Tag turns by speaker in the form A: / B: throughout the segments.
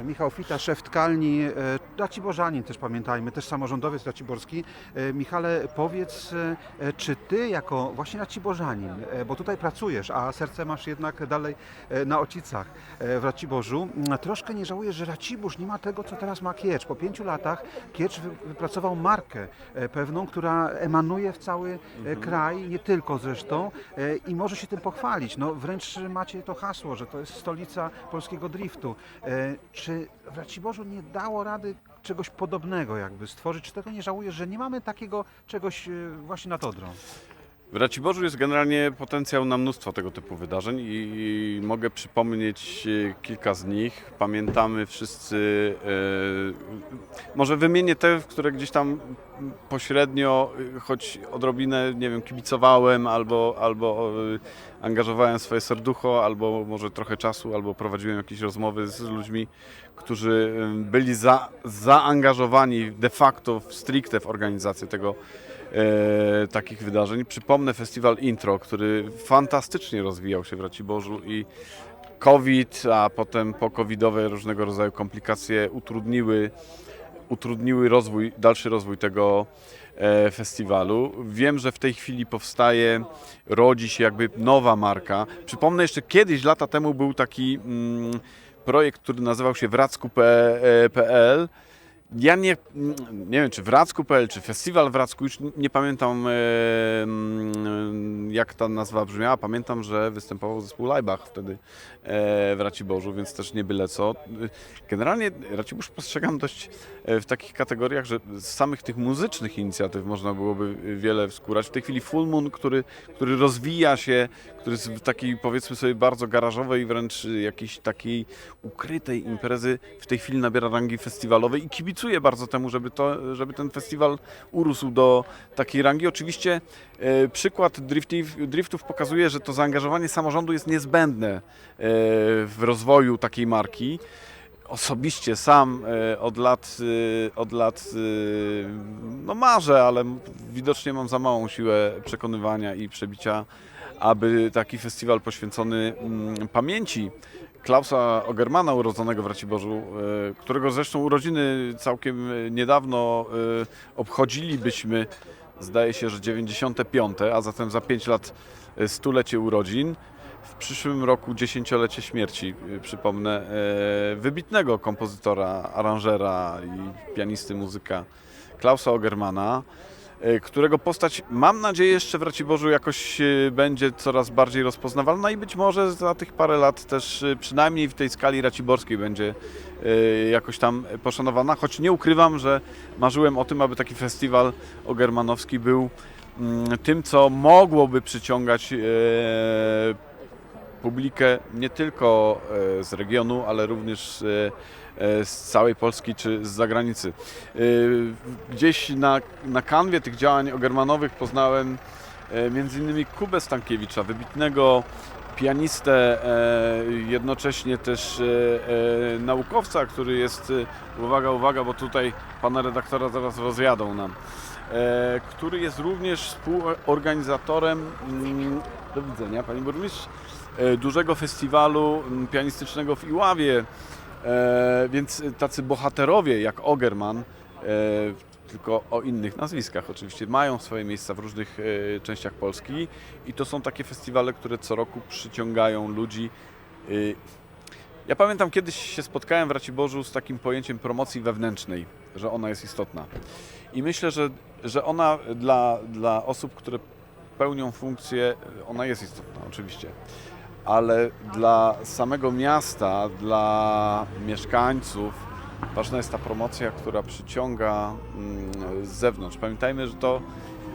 A: E, Michał Fita, szef tkalni, e, Raciborzanin też pamiętajmy, też samorządowiec raciborski. E, Michale, powiedz, e, czy ty jako właśnie Raciborzanin, e, bo tutaj pracujesz, a serce masz jednak dalej e, na Ocicach e, w Raciborzu, troszkę nie żałujesz, że Racibórz nie ma tego, co teraz ma Kiecz. Po pięciu latach Kiecz wy- wypracował markę e, pewną, która emanuje w cały e, kraj, nie tylko zresztą, e, i może się tym pochwalić. No, wręcz macie to hasło, że to jest stolica polskiego driftu. E, Czy w Raciborzu nie dało rady czegoś podobnego jakby stworzyć? Czy tego nie żałujesz, że nie mamy takiego czegoś e, właśnie nad Odrą?
B: W Raciborzu jest generalnie potencjał na mnóstwo tego typu wydarzeń i mogę przypomnieć e, kilka z nich. Pamiętamy wszyscy, e, może wymienię te, w które gdzieś tam pośrednio, e, choć odrobinę, nie wiem, kibicowałem albo, albo angażowałem swoje serducho, albo może trochę czasu, albo prowadziłem jakieś rozmowy z ludźmi, którzy byli za, zaangażowani de facto, stricte w organizację tego takich wydarzeń. Przypomnę festiwal Intro, który fantastycznie rozwijał się w Raciborzu i COVID, a potem po-covidowe różnego rodzaju komplikacje utrudniły, utrudniły rozwój, dalszy rozwój tego e, festiwalu. Wiem, że w tej chwili powstaje, rodzi się jakby nowa marka. Przypomnę jeszcze kiedyś, lata temu był taki mm, projekt, który nazywał się wracku.pl. Ja nie, nie wiem, czy Wracku.pl, czy Festiwal Wracku, już nie pamiętam jak ta nazwa brzmiała. Pamiętam, że występował zespół Leibach wtedy e, w Raciborzu, więc też nie byle co. Generalnie Racibórz postrzegam dość e, w takich kategoriach, że z samych tych muzycznych inicjatyw można byłoby wiele wskórać. W tej chwili Full Moon, który, który rozwija się, który w takiej powiedzmy sobie bardzo garażowej, wręcz jakiejś takiej ukrytej imprezy, w tej chwili nabiera rangi festiwalowej i kibicuję bardzo temu, żeby, to, żeby ten festiwal urósł do takiej rangi. Oczywiście e, przykład driftów, driftów pokazuje, że to zaangażowanie samorządu jest niezbędne e, w rozwoju takiej marki. Osobiście sam e, od lat, e, od lat no marzę, ale widocznie mam za małą siłę przekonywania i przebicia, aby taki festiwal poświęcony mm, pamięci Klausa Ogermana, urodzonego w Raciborzu, którego zresztą urodziny całkiem niedawno obchodzilibyśmy, zdaje się, że 95, a zatem za 5 lat e, stulecie urodzin. W przyszłym roku dziesięciolecie śmierci, e, przypomnę, e, wybitnego kompozytora, aranżera i pianisty muzyka Klausa Ogermana, którego postać, mam nadzieję, jeszcze w Raciborzu jakoś e, będzie coraz bardziej rozpoznawalna i być może za tych parę lat też, e, przynajmniej w tej skali raciborskiej będzie e, jakoś tam poszanowana, choć nie ukrywam, że marzyłem o tym, aby taki festiwal ogermanowski był mm, tym, co mogłoby przyciągać e, publikę nie tylko e, z regionu, ale również e, e, z całej Polski czy z zagranicy. E, Gdzieś na, na kanwie tych działań ogermanowych poznałem e, między innymi Kubę Stankiewicza, wybitnego pianistę, e, jednocześnie też e, e, naukowca, który jest, e, uwaga, uwaga, bo tutaj pana redaktora zaraz rozjadą nam, e, który jest również współorganizatorem, mm, do widzenia pani burmistrz, e, dużego festiwalu pianistycznego w Iławie, e, więc tacy bohaterowie jak Ogerman, e, tylko o innych nazwiskach oczywiście, mają swoje miejsca w różnych e, częściach Polski i to są takie festiwale, które co roku przyciągają ludzi. E, Ja pamiętam kiedyś się spotkałem w Raciborzu z takim pojęciem promocji wewnętrznej, że ona jest istotna. I myślę, że, że ona dla, dla osób, które pełnią funkcję, ona jest istotna oczywiście. Ale dla samego miasta, dla mieszkańców ważna jest ta promocja, która przyciąga mm, z zewnątrz. Pamiętajmy, że to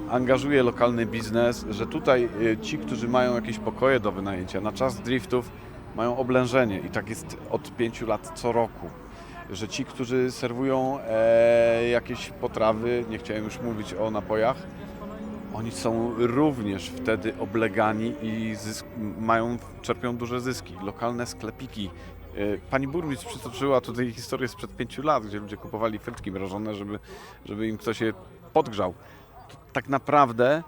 B: angażuje lokalny biznes, że tutaj y, ci, którzy mają jakieś pokoje do wynajęcia na czas driftów, mają oblężenie i tak jest od pięciu lat co roku. Że ci, którzy serwują e, jakieś potrawy, nie chciałem już mówić o napojach, oni są również wtedy oblegani i mają, czerpią duże zyski. Lokalne sklepiki. E, Pani burmistrz przytoczyła tutaj historię sprzed pięciu lat, gdzie ludzie kupowali frytki mrożone, żeby, żeby im ktoś je podgrzał. Tak naprawdę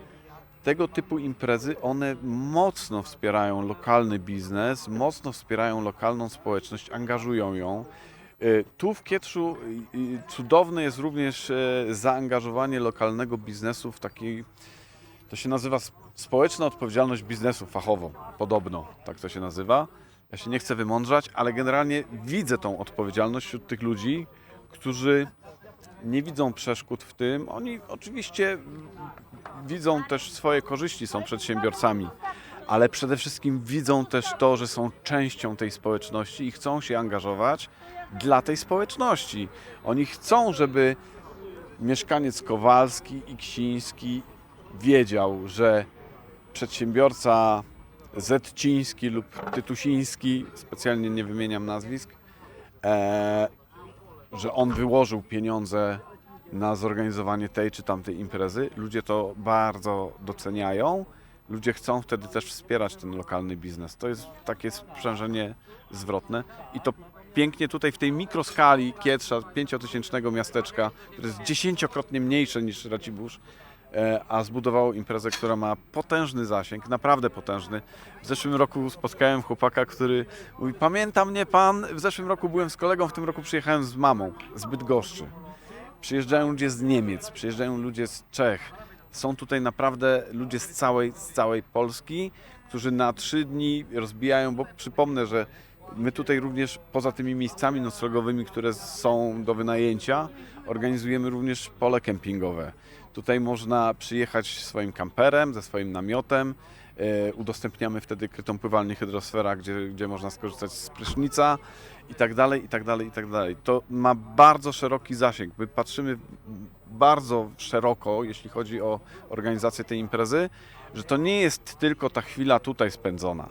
B: tego typu imprezy, one mocno wspierają lokalny biznes, mocno wspierają lokalną społeczność, angażują ją. Y, Tu w Kietrzu cudowne jest również e, zaangażowanie lokalnego biznesu w taki, to się nazywa sp- społeczna odpowiedzialność biznesu fachowo, podobno, tak to się nazywa. Ja się nie chcę wymądrzać, ale generalnie widzę tą odpowiedzialność wśród tych ludzi, którzy nie widzą przeszkód w tym. Oni oczywiście widzą też swoje korzyści, są przedsiębiorcami, ale przede wszystkim widzą też to, że są częścią tej społeczności i chcą się angażować dla tej społeczności. Oni chcą, żeby mieszkaniec Kowalski i Ksiński wiedział, że przedsiębiorca Zetciński lub Tytusiński, specjalnie nie wymieniam nazwisk, e, że on wyłożył pieniądze na zorganizowanie tej czy tamtej imprezy. Ludzie to bardzo doceniają. Ludzie chcą wtedy też wspierać ten lokalny biznes. To jest takie sprzężenie zwrotne i to pięknie tutaj w tej mikroskali Kietrza, pięciotysięcznego miasteczka, które jest dziesięciokrotnie mniejsze niż Racibórz, a zbudowało imprezę, która ma potężny zasięg, naprawdę potężny. W zeszłym roku spotkałem chłopaka, który mówi, pamięta mnie pan, w zeszłym roku byłem z kolegą, w tym roku przyjechałem z mamą z Bydgoszczy. Przyjeżdżają ludzie z Niemiec, przyjeżdżają ludzie z Czech. Są tutaj naprawdę ludzie z całej, z całej Polski, którzy na trzy dni rozbijają, bo przypomnę, że my tutaj również poza tymi miejscami noclegowymi, które są do wynajęcia, organizujemy również pole kempingowe. Tutaj można przyjechać swoim kamperem, ze swoim namiotem. E, Udostępniamy wtedy krytą pływalnię hydrosfera, gdzie, gdzie można skorzystać z prysznica i tak dalej, i tak dalej, i tak dalej. To ma bardzo szeroki zasięg. My patrzymy bardzo szeroko, jeśli chodzi o organizację tej imprezy, że to nie jest tylko ta chwila tutaj spędzona.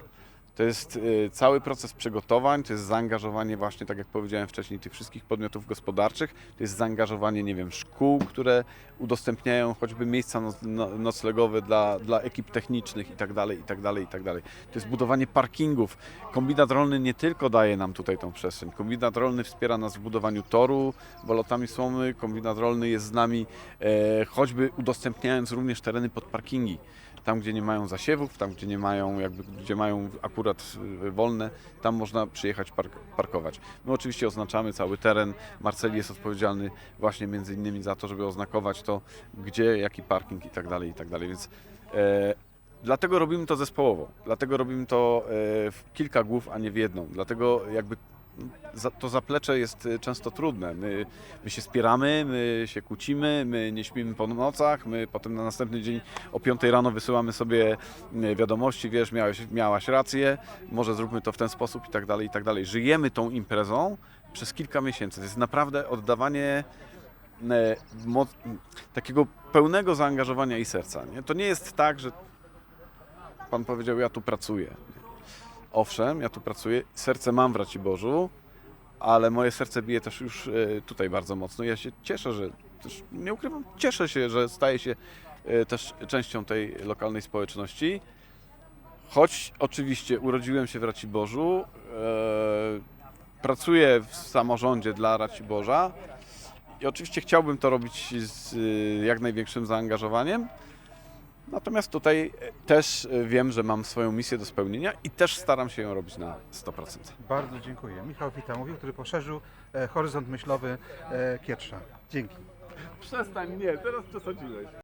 B: To jest y, cały proces przygotowań, to jest zaangażowanie właśnie, tak jak powiedziałem wcześniej, tych wszystkich podmiotów gospodarczych, to jest zaangażowanie, nie wiem, szkół, które udostępniają choćby miejsca no, noclegowe dla, dla ekip technicznych i tak dalej, i tak dalej, i tak dalej. To jest budowanie parkingów. Kombinat rolny nie tylko daje nam tutaj tą przestrzeń, kombinat rolny wspiera nas w budowaniu toru bolotami słomy, kombinat rolny jest z nami e, choćby udostępniając również tereny pod parkingi tam, gdzie nie mają zasiewów, tam, gdzie nie mają, jakby, gdzie mają akurat y, wolne, tam można przyjechać park, parkować. My oczywiście oznaczamy cały teren. Marceli jest odpowiedzialny właśnie między innymi za to, żeby oznakować to, gdzie, jaki parking i tak dalej, i tak dalej. Więc e, dlatego robimy to zespołowo. Dlatego robimy to e, w kilka głów, a nie w jedną. Dlatego jakby to zaplecze jest y, często trudne. My, my się spieramy, my się kłócimy, my nie śpimy po nocach, my potem na następny dzień o 5 rano wysyłamy sobie y, wiadomości, wiesz, miałeś, miałaś rację, może zróbmy to w ten sposób i tak dalej, i tak dalej. Żyjemy tą imprezą przez kilka miesięcy. To jest naprawdę oddawanie mo- takiego pełnego zaangażowania i serca. Nie? To nie jest tak, że Pan powiedział, ja tu pracuję. Owszem, ja tu pracuję, serce mam w Raciborzu, ale moje serce bije też już e, tutaj bardzo mocno. Ja się cieszę, że też nie ukrywam, cieszę się, że staję się e, też częścią tej lokalnej społeczności. Choć oczywiście urodziłem się w Raciborzu, e, pracuję w samorządzie dla Raciborza i oczywiście chciałbym to robić z jak największym zaangażowaniem. Natomiast tutaj e, też e, wiem, że mam swoją misję do spełnienia i też staram się ją robić na 100%.
A: Bardzo dziękuję. Michał Wita mówił, który poszerzył e, horyzont myślowy e, Kietrza. Dzięki.
B: Przestań, nie, teraz przesadziłeś.